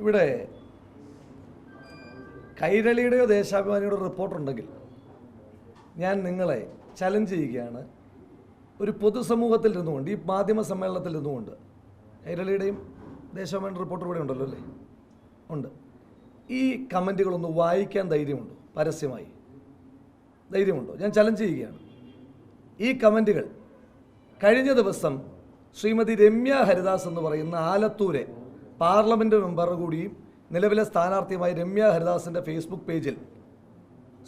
ഇവിടെ കൈരളിയുടെയോ ദേശാഭിമാനിയുടെയോ റിപ്പോർട്ടുണ്ടെങ്കിൽ ഞാൻ നിങ്ങളെ ചലഞ്ച് ചെയ്യുകയാണ്. ഒരു പൊതുസമൂഹത്തിൽ നിന്നുകൊണ്ട് ഈ മാധ്യമ സമ്മേളനത്തിൽ നിന്നുകൊണ്ട് കൈരളിയുടെയും ദേശാഭിമാനി റിപ്പോർട്ടർ ഇവിടെ ഉണ്ടല്ലോ അല്ലേ? ഉണ്ട്. ഈ കമന്റുകളൊന്ന് വായിക്കാൻ ധൈര്യമുണ്ടോ? പരസ്യമായി. ധൈര്യമുണ്ടോ? ഞാൻ ചലഞ്ച് ചെയ്യുകയാണ്. ഈ കമന്റുകൾ കഴിഞ്ഞ ദിവസം ശ്രീമതി രമ്യ ഹരിദാസ് എന്ന് പറയുന്ന ആലത്തൂരെ പാർലമെന്റ് മെമ്പർ കൂടിയും നിലവിലെ സ്ഥാനാർത്ഥിയുമായ രമ്യ ഹരിദാസിന്റെ ഫേസ്ബുക്ക് പേജിൽ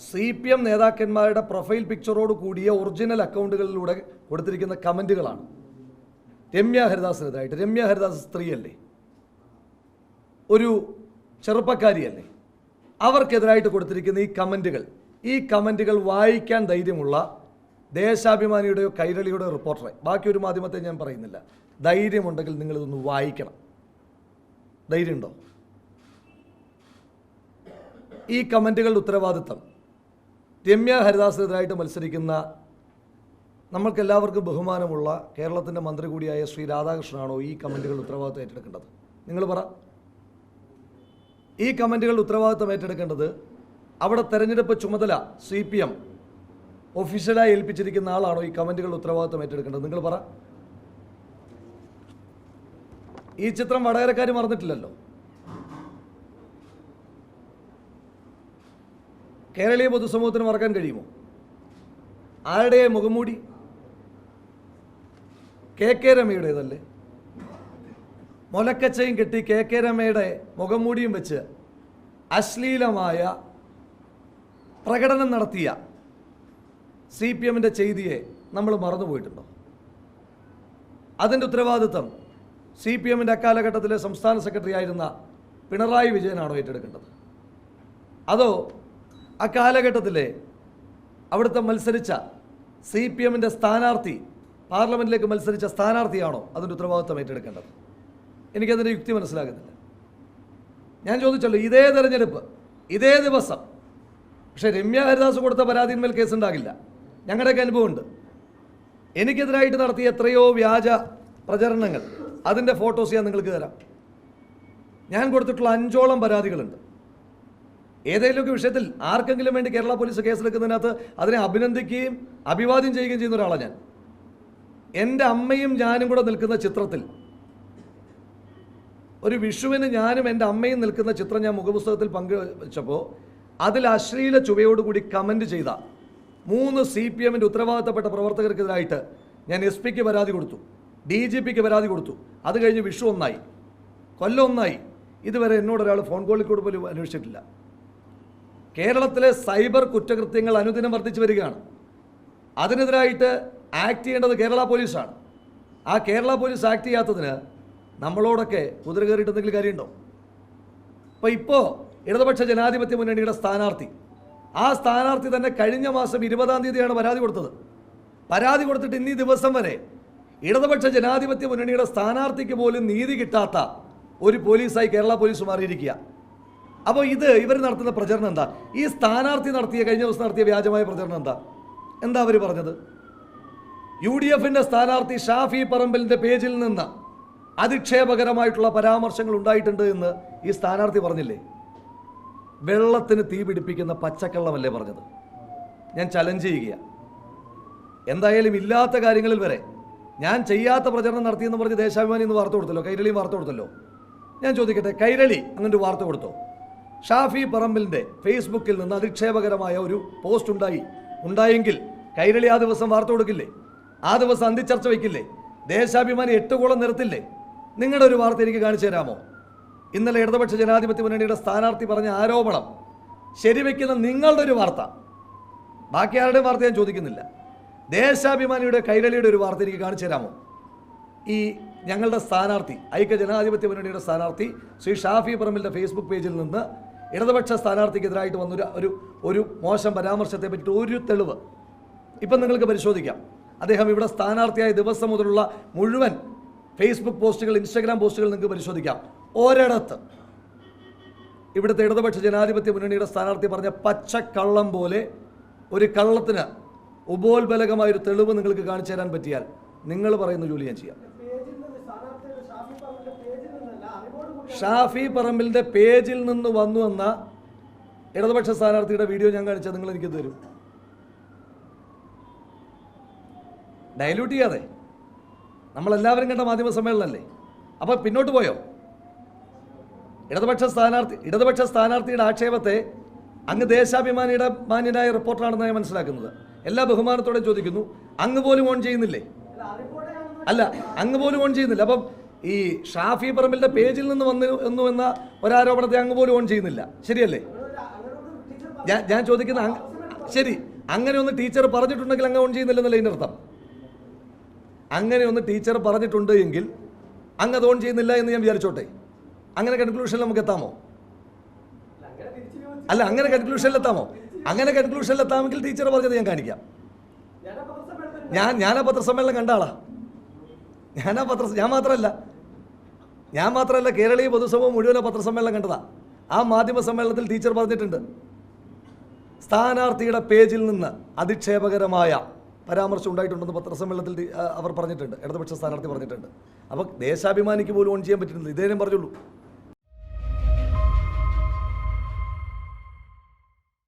സി പി എം നേതാക്കന്മാരുടെ പ്രൊഫൈൽ പിക്ചറോട് കൂടിയ ഒറിജിനൽ അക്കൗണ്ടുകളിലൂടെ കൊടുത്തിരിക്കുന്ന കമന്റുകളാണ് രമ്യ ഹരിദാസിനെതിരായിട്ട്. രമ്യ ഹരിദാസ് സ്ത്രീയല്ലേ? ഒരു ചെറുപ്പക്കാരിയല്ലേ? അവർക്കെതിരായിട്ട് കൊടുത്തിരിക്കുന്ന ഈ കമന്റുകൾ ഈ കമന്റുകൾ വായിക്കാൻ ധൈര്യമുള്ള ദേശാഭിമാനിയുടെയോ കൈരളിയുടെയോ റിപ്പോർട്ടറെ. ബാക്കി ഒരു മാധ്യമത്തെ ഞാൻ പറയുന്നില്ല. ധൈര്യമുണ്ടെങ്കിൽ നിങ്ങളിതൊന്ന് വായിക്കണം. ധൈര്യമുണ്ടോ? ഈ കമന്റുകളുടെ ഉത്തരവാദിത്തം. രമ്യ ഹരിദാസിനെതിരായിട്ട് മത്സരിക്കുന്ന നമ്മൾക്കെല്ലാവർക്കും ബഹുമാനമുള്ള കേരളത്തിന്റെ മന്ത്രി കൂടിയായ ശ്രീ രാധാകൃഷ്ണനാണോ ഈ കമന്റുകളുടെ ഉത്തരവാദിത്തം ഏറ്റെടുക്കേണ്ടത്? നിങ്ങൾ പറ. ഈ കമന്റുകളുടെ ഉത്തരവാദിത്തം ഏറ്റെടുക്കേണ്ടത് അവിടെ തെരഞ്ഞെടുപ്പ് ചുമതല സി പി എം ഒഫീഷ്യലായി ഏൽപ്പിച്ചിരിക്കുന്ന ആളാണോ ഈ കമന്റുകളുടെ ഉത്തരവാദിത്തം ഏറ്റെടുക്കേണ്ടത്? നിങ്ങൾ പറ. ഈ ചിത്രം വടകരക്കാർ മറന്നിട്ടില്ലല്ലോ. കേരളീയ പൊതുസമൂഹത്തിന് മറക്കാൻ കഴിയുമോ? ആരുടെ മുഖംമൂടി? K K രമയുടേതല്ലേ? മുലക്കച്ചയും കെട്ടി കെ കെ രമയുടെ മുഖംമൂടിയും വെച്ച് അശ്ലീലമായ പ്രകടനം നടത്തിയ സി പി എമ്മിന്റെ ചെയ്തിയെ നമ്മൾ മറന്നുപോയിട്ടുണ്ടോ? അതിന്റെ ഉത്തരവാദിത്തം സി പി എമ്മിന്റെ അക്കാലഘട്ടത്തിലെ സംസ്ഥാന സെക്രട്ടറി ആയിരുന്ന പിണറായി വിജയനാണോ ഏറ്റെടുക്കേണ്ടത്? അതോ അക്കാലഘട്ടത്തിലെ അവിടുത്തെ മത്സരിച്ച സി പി എമ്മിന്റെ സ്ഥാനാർത്ഥി പാർലമെന്റിലേക്ക് മത്സരിച്ച സ്ഥാനാർത്ഥിയാണോ അതിന്റെ ഉത്തരവാദിത്വം ഏറ്റെടുക്കേണ്ടത്? എനിക്കതിന്റെ യുക്തി മനസ്സിലാകുന്നില്ല. ഞാൻ ചോദിച്ചല്ലോ ഇതേ തെരഞ്ഞെടുപ്പ് ഇതേ ദിവസം. പക്ഷേ രമ്യ ഹരിദാസ് കൊടുത്ത പരാതിന്മേൽ കേസുണ്ടാകില്ല. ഞങ്ങളുടെയൊക്കെ അനുഭവമുണ്ട്. എനിക്കെതിരായിട്ട് നടത്തിയ എത്രയോ വ്യാജ പ്രചരണങ്ങൾ. അതിന്റെ ഫോട്ടോസ് ഞാൻ നിങ്ങൾക്ക് തരാം. ഞാൻ കൊടുത്തിട്ടുള്ള അഞ്ചോളം പരാതികളുണ്ട്. ഏതെങ്കിലുമൊക്കെ വിഷയത്തിൽ ആർക്കെങ്കിലും വേണ്ടി കേരള പോലീസ് കേസെടുക്കുന്നതിനകത്ത് അതിനെ അഭിനന്ദിക്കുകയും അഭിവാദ്യം ചെയ്യുകയും ചെയ്യുന്ന ഒരാളാണ് ഞാൻ. എന്റെ അമ്മയും ഞാനും കൂടെ നിൽക്കുന്ന ചിത്രത്തിൽ ഒരു വിഷുവിന് ഞാനും എന്റെ അമ്മയും നിൽക്കുന്ന ചിത്രം ഞാൻ മുഖപുസ്തകത്തിൽ പങ്കുവച്ചപ്പോൾ അതിൽ അശ്ലീല ചുവയോടുകൂടി കമന്റ് ചെയ്ത മൂന്ന് സി പി എമ്മിന്റെ ഉത്തരവാദിത്തപ്പെട്ട പ്രവർത്തകർക്കെതിരായിട്ട് ഞാൻ എസ് പിക്ക് പരാതി കൊടുത്തു. ഡി ജി പിക്ക് പരാതി കൊടുത്തു. അത് കഴിഞ്ഞ് വിഷു ഒന്നായി. കൊല്ലം ഒന്നായി. ഇതുവരെ എന്നോട് ഒരാൾ ഫോൺ കോളിൽ കൂടെ പോലും അന്വേഷിച്ചിട്ടില്ല. കേരളത്തിലെ സൈബർ കുറ്റകൃത്യങ്ങൾ അനുദിനം വർദ്ധിച്ചു വരികയാണ്. അതിനെതിരായിട്ട് ആക്ട് ചെയ്യേണ്ടത് കേരള പോലീസാണ്. ആ കേരള പോലീസ് ആക്ട് ചെയ്യാത്തതിന് നമ്മളോടൊക്കെ കുതിര കയറിയിട്ട് എന്തെങ്കിലും കാര്യമുണ്ടോ? അപ്പോൾ ഇപ്പോൾ ഇടതുപക്ഷ ജനാധിപത്യ മുന്നണിയുടെ സ്ഥാനാർത്ഥി. ആ സ്ഥാനാർത്ഥി തന്നെ കഴിഞ്ഞ മാസം ഇരുപതാം തീയതിയാണ് പരാതി കൊടുത്തത്. പരാതി കൊടുത്തിട്ട് ഇന്നീ ദിവസം വരെ ഇടതുപക്ഷ ജനാധിപത്യ മുന്നണിയുടെ സ്ഥാനാർത്ഥിക്ക് പോലും നീതി കിട്ടാത്ത ഒരു പോലീസായി കേരള പോലീസ് മാറിയിരിക്കുക. അപ്പോൾ ഇത് ഇവർ നടത്തുന്ന പ്രചരണം എന്താ? ഈ സ്ഥാനാർത്ഥി നടത്തിയ കഴിഞ്ഞ ദിവസം നടത്തിയ വ്യാജമായ പ്രചരണം എന്താ? എന്താ അവർ പറഞ്ഞത്? യു ഡി എഫിന്റെ സ്ഥാനാർത്ഥി ഷാഫി പറമ്പലിന്റെ പേജിൽ നിന്ന് അധിക്ഷേപകരമായിട്ടുള്ള പരാമർശങ്ങൾ ഉണ്ടായിട്ടുണ്ട് എന്ന് ഈ സ്ഥാനാർത്ഥി പറഞ്ഞില്ലേ? വെള്ളത്തിന് തീ പിടിപ്പിക്കുന്ന പച്ചക്കള്ളമല്ലേ പറഞ്ഞത്? ഞാൻ ചലഞ്ച് ചെയ്യുകയാണ്. എന്തായാലും ഇല്ലാത്ത കാര്യങ്ങളിൽ വരെ ഞാൻ ചെയ്യാത്ത പ്രചരണം നടത്തിയെന്ന് പറഞ്ഞ് ദേശാഭിമാനി ഇന്ന് വാർത്ത കൊടുത്തല്ലോ? കൈരളിയും വാർത്ത കൊടുത്തല്ലോ? ഞാൻ ചോദിക്കട്ടെ കൈരളി അങ്ങനെ ഒരു വാർത്ത കൊടുത്തോ? ഷാഫി പറമ്പിലിന്റെ ഫേസ്ബുക്കിൽ നിന്ന് അധിക്ഷേപകരമായ ഒരു പോസ്റ്റ് ഉണ്ടായി. ഉണ്ടായെങ്കിൽ കൈരളി ആ ദിവസം വാർത്ത കൊടുക്കില്ലേ? ആ ദിവസം അന്തിച്ചർച്ച വയ്ക്കില്ലേ? ദേശാഭിമാനി എട്ട് കോളം നിർത്തില്ലേ നിങ്ങളുടെ ഒരു വാർത്ത എനിക്ക് കാണിച്ചു തരാമോ? ഇന്നലെ ഇടതുപക്ഷ ജനാധിപത്യ മുന്നണിയുടെ സ്ഥാനാർത്ഥി പറഞ്ഞ ആരോപണം ശരിവെക്കുന്ന നിങ്ങളുടെ ഒരു വാർത്ത. ബാക്കി ആരുടെയും വാർത്ത ഞാൻ ചോദിക്കുന്നില്ല. ദേശാഭിമാനിയുടെ കൈരളിയുടെ ഒരു വാർത്ത എനിക്ക് കാണിച്ചു തരാമോ? ഈ ഞങ്ങളുടെ സ്ഥാനാർത്ഥി ഐക്യ ജനാധിപത്യ മുന്നണിയുടെ സ്ഥാനാർത്ഥി ശ്രീ ഷാഫി പറമ്പിലിന്റെ ഫേസ്ബുക്ക് പേജിൽ നിന്ന് ഇടതുപക്ഷ സ്ഥാനാർത്ഥിക്കെതിരായിട്ട് വന്നൊരു ഒരു ഒരു മോശം പരാമർശത്തെ പറ്റി ഒരു തെളിവ് ഇപ്പം നിങ്ങൾക്ക് പരിശോധിക്കാം. അദ്ദേഹം ഇവിടെ സ്ഥാനാർത്ഥിയായ ദിവസം മുതലുള്ള മുഴുവൻ ഫേസ്ബുക്ക് പോസ്റ്റുകൾ ഇൻസ്റ്റാഗ്രാം പോസ്റ്റുകൾ നിങ്ങൾക്ക് പരിശോധിക്കാം. ഒരിടത്ത് ഇവിടുത്തെ ഇടതുപക്ഷ ജനാധിപത്യ മുന്നണിയുടെ സ്ഥാനാർത്ഥി പറഞ്ഞ പച്ചക്കള്ളം പോലെ ഒരു കള്ളത്തിന് ഉപോത്ബലകമായ ഒരു തെളിവ് നിങ്ങൾക്ക് കാണിച്ചു തരാൻ പറ്റിയാൽ നിങ്ങൾ പറയുന്ന ജോലി ഞാൻ ചെയ്യാം. ഷാഫി പറമ്പിലിന്റെ പേജിൽ നിന്ന് വന്നു എന്ന ഇടതുപക്ഷ സ്ഥാനാർത്ഥിയുടെ വീഡിയോ ഞാൻ കാണിച്ചാൽ നിങ്ങൾ എനിക്ക് തരും. ഡയലൂട്ട് ചെയ്യാതെ. നമ്മളെല്ലാവരും കണ്ട മാധ്യമ സമ്മേളനമല്ലേ? അപ്പോൾ പിന്നോട്ട് പോയോ? ഇടതുപക്ഷ സ്ഥാനാർത്ഥി ഇടതുപക്ഷ സ്ഥാനാർത്ഥിയുടെ ആക്ഷേപത്തെ അങ്ങ് ദേശാഭിമാനിയുടെ മാന്യനായ റിപ്പോർട്ടറാണെന്ന് ഞാൻ മനസ്സിലാക്കുന്നത്. എല്ലാ ബഹുമാനത്തോടെ ചോദിക്കുന്നു അങ്ങ് പോലും ഓൺ ചെയ്യുന്നില്ലേ? അല്ല അങ്ങ് പോലും ഓൺ ചെയ്യുന്നില്ല. അപ്പം ഈ ഷാഫി പറമ്പിലിന്റെ പേജിൽ നിന്ന് വന്നു എന്നു എന്ന ഒരാരോപണത്തെ അങ്ങ് പോലും ഓൺ ചെയ്യുന്നില്ല. ശരിയല്ലേ? ഞാൻ ഞാൻ ചോദിക്കുന്ന ശരി. അങ്ങനെ ഒന്ന് ടീച്ചർ പറഞ്ഞിട്ടുണ്ടെങ്കിൽ അങ്ങ് ഓൺ ചെയ്യുന്നില്ലെന്നല്ലേ ഇതിന്റെ അർത്ഥം? അങ്ങനെ ഒന്ന് ടീച്ചർ പറഞ്ഞിട്ടുണ്ട് എങ്കിൽ അങ്ങ് അത് ഓൺ ചെയ്യുന്നില്ല എന്ന് ഞാൻ വിചാരിച്ചോട്ടെ. അങ്ങനെ കൺക്ലൂഷനിൽ നമുക്ക് എത്താമോ? അല്ല അങ്ങനെ കൺക്ലൂഷനിൽ എത്താമോ? അങ്ങനെ കൺക്ലൂഷനിൽ എത്താമെങ്കിൽ ടീച്ചർ പറഞ്ഞത് ഞാൻ കാണിക്കാം. ഞാൻ ഞാൻ ആ പത്രസമ്മേളനം കണ്ടാളാ ഞാൻ ആ പത്ര ഞാൻ മാത്രമല്ല ഞാൻ മാത്രമല്ല കേരളീയ പൊതുസമൂഹം മുഴുവൻ ആ പത്രസമ്മേളനം കണ്ടതാ. ആ മാധ്യമ സമ്മേളനത്തിൽ ടീച്ചർ പറഞ്ഞിട്ടുണ്ട്. സ്ഥാനാർത്ഥിയുടെ പേജിൽ നിന്ന് അധിക്ഷേപകരമായ പരാമർശം ഉണ്ടായിട്ടുണ്ടെന്ന് പത്രസമ്മേളനത്തിൽ അവർ പറഞ്ഞിട്ടുണ്ട്. ഇടതുപക്ഷ സ്ഥാനാർത്ഥി പറഞ്ഞിട്ടുണ്ട്. അപ്പോൾ ദേശാഭിമാനിക്ക് പോലും ഓൺ ചെയ്യാൻ പറ്റുന്നില്ല ഇതേ ഞാൻ പറഞ്ഞുള്ളൂ.